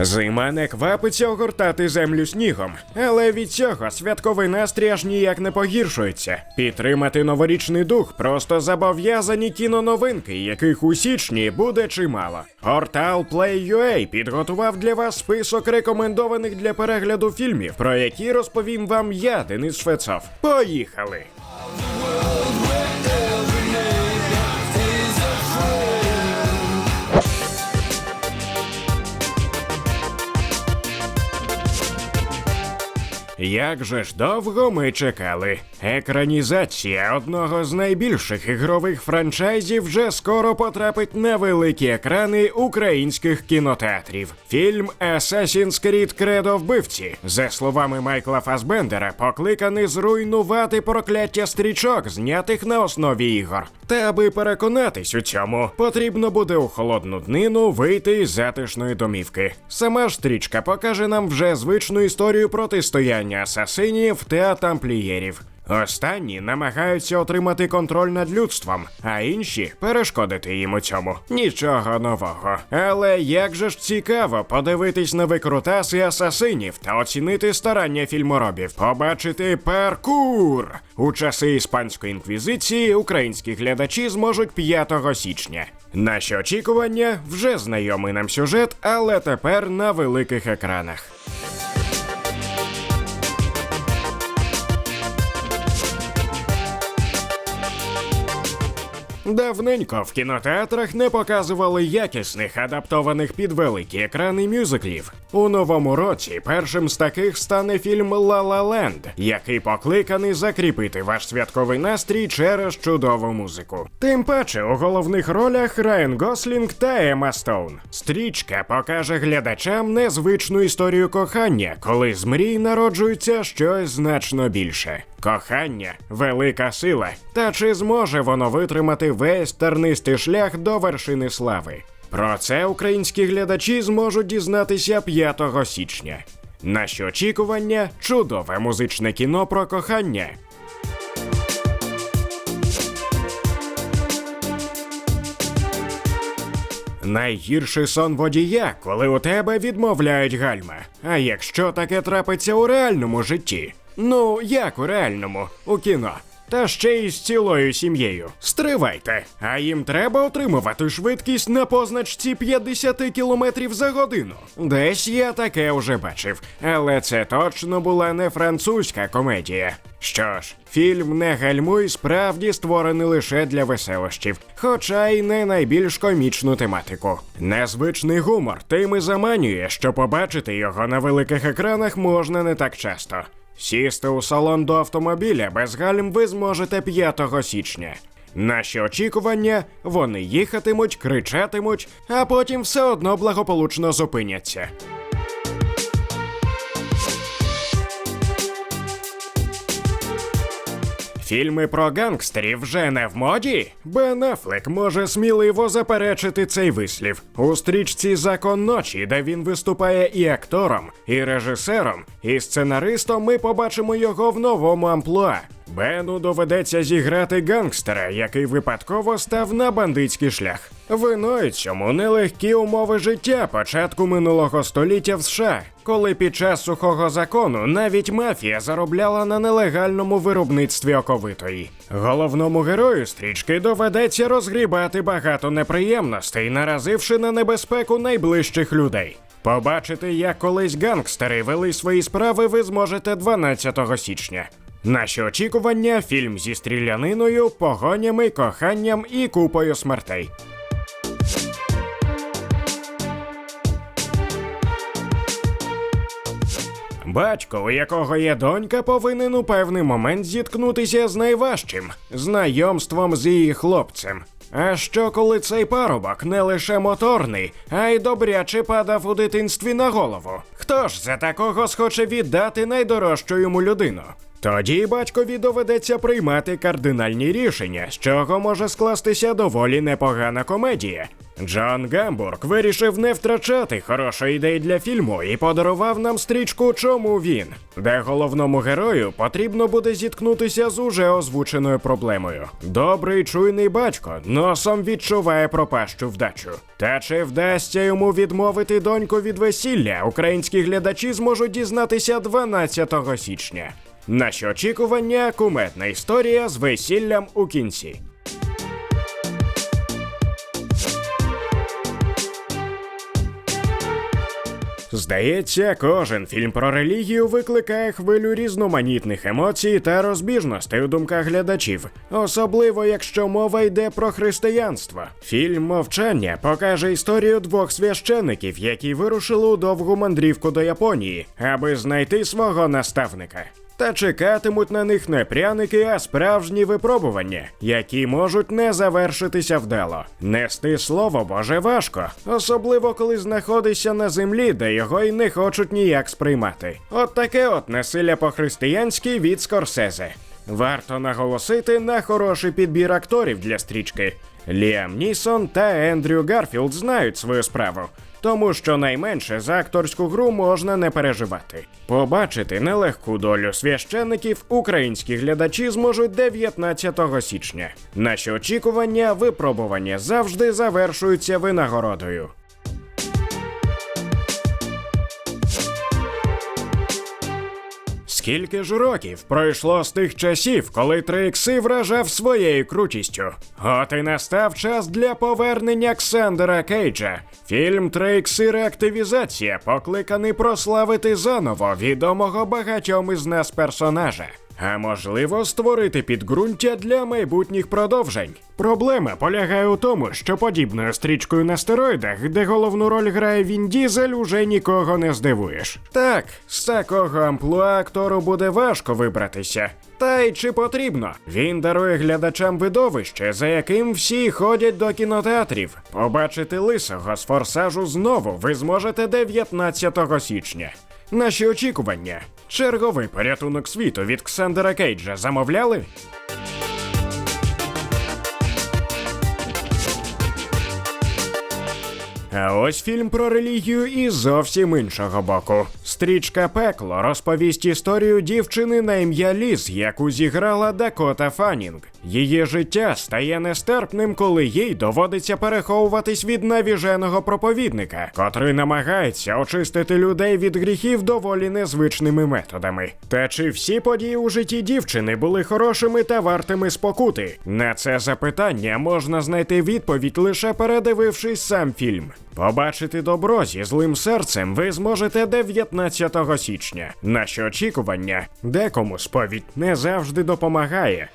Зима не квапиться огортати землю снігом, але від цього святковий настрій аж ніяк не погіршується. Підтримати новорічний дух просто зобов'язані кіноновинки, яких у січні буде чимало. Портал Play.ua підготував для вас список рекомендованих для перегляду фільмів, про які розповім вам я, Денис Швецов. Поїхали! Як же ж довго ми чекали? Екранізація одного з найбільших ігрових франчайзів вже скоро потрапить на великі екрани українських кінотеатрів. Фільм Assassin's Creed Кредо вбивці, за словами Майкла Фасбендера, покликаний зруйнувати прокляття стрічок, знятих на основі ігор. Та аби переконатись у цьому, потрібно буде у холодну днину вийти із затишної домівки. Сама ж стрічка покаже нам вже звичну історію протистояння асасинів та тамплієрів. Останні намагаються отримати контроль над людством, а інші перешкодити їм у цьому. Нічого нового. Але як же ж цікаво подивитись на викрутаси асасинів та оцінити старання фільморобів, побачити паркур. У часи іспанської інквізиції українські глядачі зможуть 5 січня. Наші очікування вже знайомий нам сюжет, але тепер на великих екранах. Давненько в кінотеатрах не показували якісних адаптованих під великі екрани мюзиклів. У новому році першим з таких стане фільм «Ла Ла Ленд», який покликаний закріпити ваш святковий настрій через чудову музику. Тим паче у головних ролях Райан Гослінг та Ема Стоун. Стрічка покаже глядачам незвичну історію кохання, коли з мрій народжується щось значно більше. Кохання велика сила. Та чи зможе воно витримати весь тернистий шлях до вершини слави? Про це українські глядачі зможуть дізнатися 5 січня. Наші очікування чудове музичне кіно про кохання. Найгірший сон водія, коли у тебе відмовляють гальма. А якщо таке трапиться у реальному житті? Ну, як у реальному, у кіно. Та ще й з цілою сім'єю. Стривайте, а їм треба отримувати швидкість на позначці 50 км за годину. Десь я таке вже бачив, але це точно була не французька комедія. Що ж, фільм не гальмуй справді створений лише для веселощів, хоча й не найбільш комічну тематику. Незвичний гумор тим і заманює, що побачити його на великих екранах можна не так часто. Сісти у салон до автомобіля без гальм ви зможете 5 січня. Наші очікування вони їхатимуть, кричатимуть, а потім все одно благополучно зупиняться. Фільми про гангстерів вже не в моді. Бен Аффлек може сміливо заперечити цей вислів. У стрічці Закон ночі, де він виступає і актором, і режисером, і сценаристом, ми побачимо його в новому амплуа. Бену доведеться зіграти гангстера, який випадково став на бандитський шлях. Виною цьому нелегкі умови життя початку минулого століття в США, коли під час сухого закону навіть мафія заробляла на нелегальному виробництві оковитої. Головному герою стрічки доведеться розгрібати багато неприємностей, наразивши на небезпеку найближчих людей. Побачити, як колись гангстери вели свої справи, ви зможете 12 січня. Наші очікування фільм зі стріляниною, погонями, коханням і купою смертей. Батько, у якого є донька, повинен у певний момент зіткнутися з найважчим знайомством з її хлопцем. А що коли цей парубок не лише моторний, а й добряче падав у дитинстві на голову? Хто ж за такого схоче віддати найдорожчу йому людину? Тоді батькові доведеться приймати кардинальні рішення, з чого може скластися доволі непогана комедія. Джон Гамбург вирішив не втрачати хорошої ідеї для фільму і подарував нам стрічку Чому він, де головному герою потрібно буде зіткнутися з уже озвученою проблемою. Добрий чуйний батько носом відчуває пропащу вдачу. Та чи вдасться йому відмовити доньку від весілля, українські глядачі зможуть дізнатися 12 січня. Наші очікування куметна історія з весіллям у кінці. Здається, кожен фільм про релігію викликає хвилю різноманітних емоцій та розбіжностей у думках глядачів, особливо якщо мова йде про християнство. Фільм Мовчання покаже історію двох священиків, які вирушили у довгу мандрівку до Японії, аби знайти свого наставника. Та чекатимуть на них не пряники, а справжні випробування, які можуть не завершитися вдало. Нести слово Боже важко, особливо коли знаходишся на землі, де його й не хочуть ніяк сприймати. От таке от насилля по-християнськи від Скорсезе. Варто наголосити на хороший підбір акторів для стрічки. Ліам Нісон та Ендрю Гарфілд знають свою справу. Тому що найменше за акторську гру можна не переживати. Побачити нелегку долю священиків українські глядачі зможуть 19 січня. Наші очікування, випробування завжди завершуються винагородою. Скільки ж років пройшло з тих часів, коли 3Ікси вражав своєю крутістю? От і настав час для повернення Ксандера Кейджа. Фільм 3Ікси реактивізація покликаний прославити заново відомого багатьом із нас персонажа. А можливо, створити підґрунтя для майбутніх продовжень. Проблема полягає у тому, що подібною стрічкою на стероїдах, де головну роль грає Він Дізель, уже нікого не здивуєш. Так, з такого амплуа актору буде важко вибратися. Та й чи потрібно? Він дарує глядачам видовище, за яким всі ходять до кінотеатрів. Побачити лисого з форсажу знову ви зможете 19 січня. Наші очікування. Черговий порятунок світу від Ксандера Кейджа замовляли? А ось фільм про релігію із зовсім іншого боку. Стрічка Пекло розповість історію дівчини на ім'я Ліз, яку зіграла Дакота Фанінг. Її життя стає нестерпним, коли їй доводиться переховуватись від навіженого проповідника, котрий намагається очистити людей від гріхів доволі незвичними методами. Та чи всі події у житті дівчини були хорошими та вартими спокути? На це запитання можна знайти відповідь лише передивившись сам фільм. Побачити добро зі злим серцем ви зможете 19 січня. Наші очікування декому сповідь не завжди допомагає.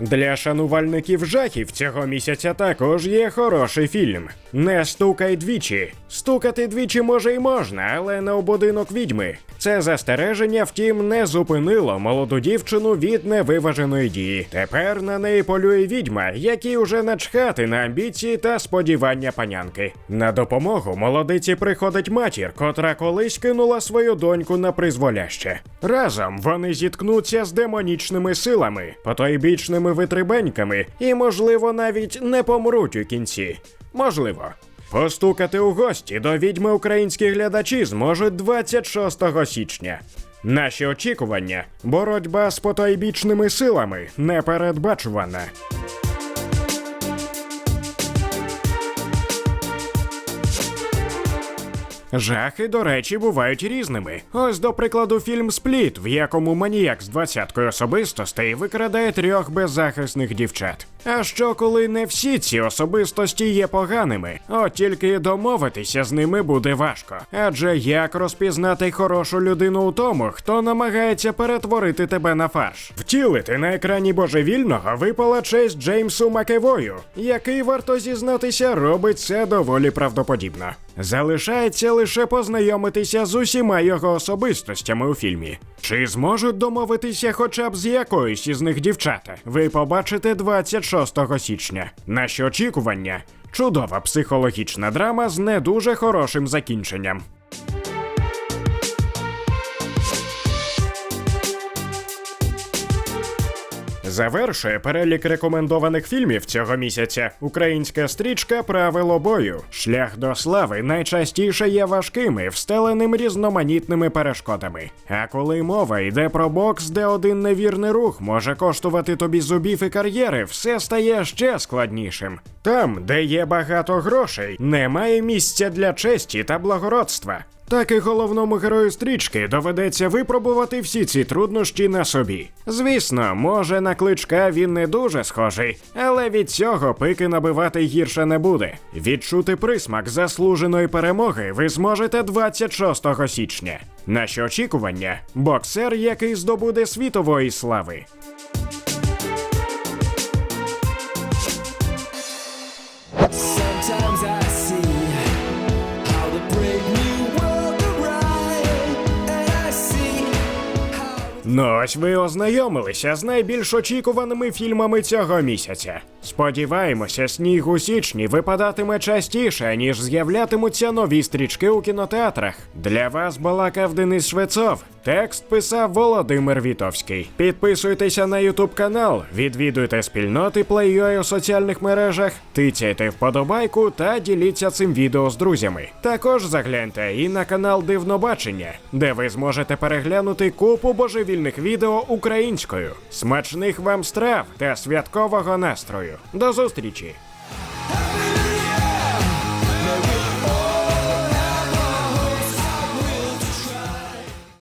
Для шанувальників жахів цього місяця також є хороший фільм. Не стукай двічі. Стукати двічі може й можна, але не у будинок відьми. Це застереження, втім, не зупинило молоду дівчину від невиваженої дії. Тепер на неї полює відьма, якій уже начхати на амбіції та сподівання панянки. На допомогу молодиці приходить матір, котра колись кинула свою доньку на призволяще. Разом вони зіткнуться з демонічними силами, потойбічними витребеньками і, можливо, навіть не помруть у кінці. Можливо. Постукати у гості до відьми українські глядачі зможуть 26 січня. Наші очікування боротьба з потойбічними силами непередбачувана. Жахи, до речі, бувають різними. Ось, до прикладу, фільм Спліт, в якому маніяк з двадцяткою особистостей викрадає трьох беззахисних дівчат. А що коли не всі ці особистості є поганими, от тільки домовитися з ними буде важко. Адже як розпізнати хорошу людину у тому, хто намагається перетворити тебе на фарш? Втілити на екрані божевільного випала честь Джеймсу Макевою, який варто зізнатися, робить це доволі правдоподібно. Залишається лише познайомитися з усіма його особистостями у фільмі. Чи зможуть домовитися хоча б з якоюсь із них дівчата? Ви побачите 26 січня. Наші очікування чудова психологічна драма з не дуже хорошим закінченням. Завершує перелік рекомендованих фільмів цього місяця українська стрічка Правило бою. Шлях до слави найчастіше є важкими, встеленим різноманітними перешкодами. А коли мова йде про бокс, де один невірний рух може коштувати тобі зубів і кар'єри, все стає ще складнішим. Там, де є багато грошей, немає місця для честі та благородства. Так і головному герою стрічки доведеться випробувати всі ці труднощі на собі. Звісно, може на кличка він не дуже схожий, але від цього пики набивати гірше не буде. Відчути присмак заслуженої перемоги ви зможете 26 січня. Наші очікування боксер, який здобуде світової слави. Ну ось ви ознайомилися з найбільш очікуваними фільмами цього місяця. Сподіваємося, сніг у січні випадатиме частіше, ніж з'являтимуться нові стрічки у кінотеатрах. Для вас балакав Денис Швецов. Текст писав Володимир Вітовський. Підписуйтеся на Ютуб канал, відвідуйте спільноти Play.ua у соціальних мережах, тицяйте вподобайку та діліться цим відео з друзями. Також загляньте і на канал Дивнобачення, де ви зможете переглянути купу божевільних відео українською. Смачних вам страв та святкового настрою. До зустрічі!